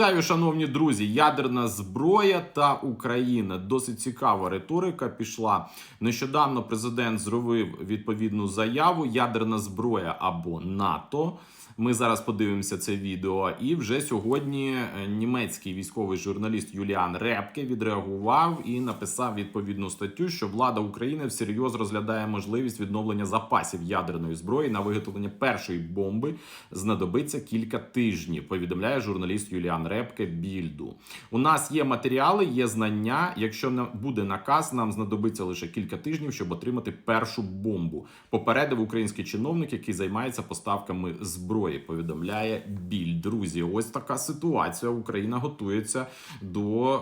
Вітаю, шановні друзі, ядерна зброя та Україна. Досить цікава риторика пішла. Нещодавно президент зробив відповідну заяву: ядерна зброя або НАТО. Ми зараз подивимося це відео. І вже сьогодні е, німецький військовий журналіст Юліан Репке відреагував і написав відповідну статтю, що влада України всерйоз розглядає можливість відновлення запасів ядерної зброї на виготовлення першої бомби знадобиться кілька тижнів. Повідомляє журналіст Юліан Репке Більду. У нас є матеріали, є знання. Якщо буде наказ, нам знадобиться лише кілька тижнів, щоб отримати першу бомбу. Попередив український чиновник, який займається поставками зброї. Повідомляє біль. Друзі, ось така ситуація. Україна готується до е,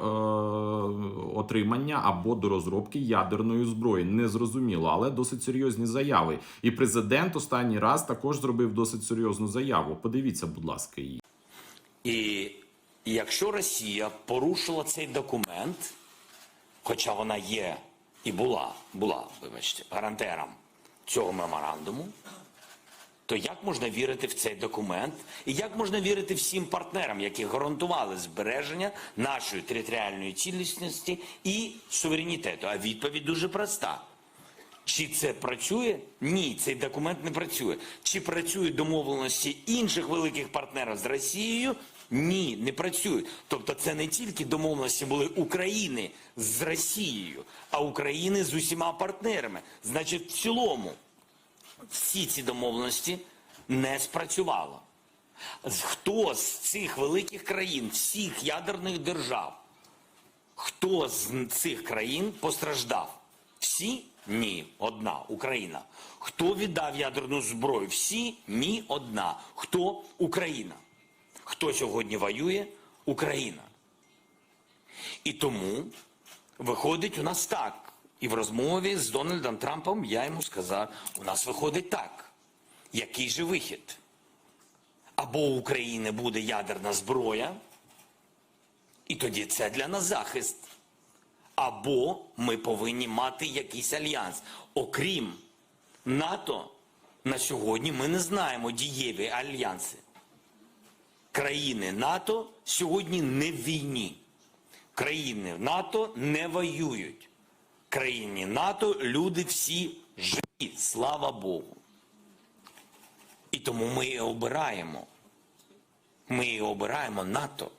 отримання або до розробки ядерної зброї. Незрозуміло, але досить серйозні заяви. І президент останній раз також зробив досить серйозну заяву. Подивіться, будь ласка, її. І якщо Росія порушила цей документ, хоча вона є і була, була, вибачте, гарантером цього меморандуму, то як можна вірити в цей документ? І як можна вірити всім партнерам, які гарантували збереження нашої територіальної цілісності і суверенітету? А відповідь дуже проста. Чи це працює? Ні, цей документ не працює. Чи працюють домовленості інших великих партнерів з Росією? Ні, не працюють. Тобто це не тільки домовленості були України з Росією, а України з усіма партнерами. Значить, в цілому всі ці домовленості не спрацювало. Хто з цих великих країн, всіх ядерних держав, Хто з цих країн постраждав? Всі? Ні, одна Україна. Хто віддав ядерну зброю? Всі? Ні, одна. Хто? Україна. Хто сьогодні воює? Україна. І тому виходить у нас так. І в розмові з Дональдом Трампом я йому сказав: у нас виходить так. Який же вихід? Або у України буде ядерна зброя, і тоді це для нас захист. Або ми повинні мати якийсь альянс. Окрім НАТО, на сьогодні ми не знаємо дієві альянси. Країни НАТО сьогодні не в війні. Країни НАТО не воюють. Країні НАТО люди всі живі, слава Богу. І тому ми і обираємо. Ми і обираємо НАТО,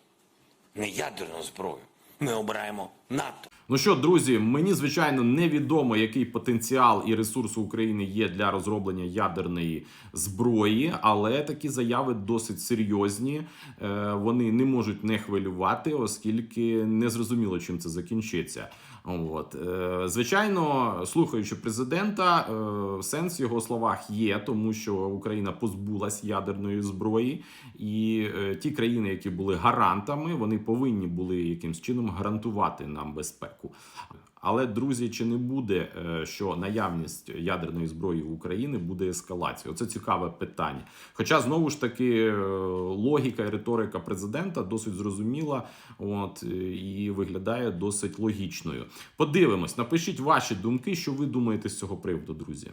не ядерну зброю. Ми обираємо НАТО. Ну що, друзі, мені звичайно невідомо, який потенціал і ресурс України є для розроблення ядерної зброї, але такі заяви досить серйозні. Е, Вони не можуть не хвилювати, оскільки не зрозуміло, чим це закінчиться. От Е, звичайно, слухаючи президента, е, сенс в його словах є, тому що Україна позбулась ядерної зброї, і е, ті країни, які були гарантами, вони повинні були якимсь чином гарантувати нам безпеку. Але друзі, чи не буде, що наявність ядерної зброї в Україні буде ескалацією? Це цікаве питання. Хоча знову ж таки логіка і риторика президента досить зрозуміла, от і виглядає досить логічною. Подивимось, напишіть ваші думки, що ви думаєте з цього приводу, друзі.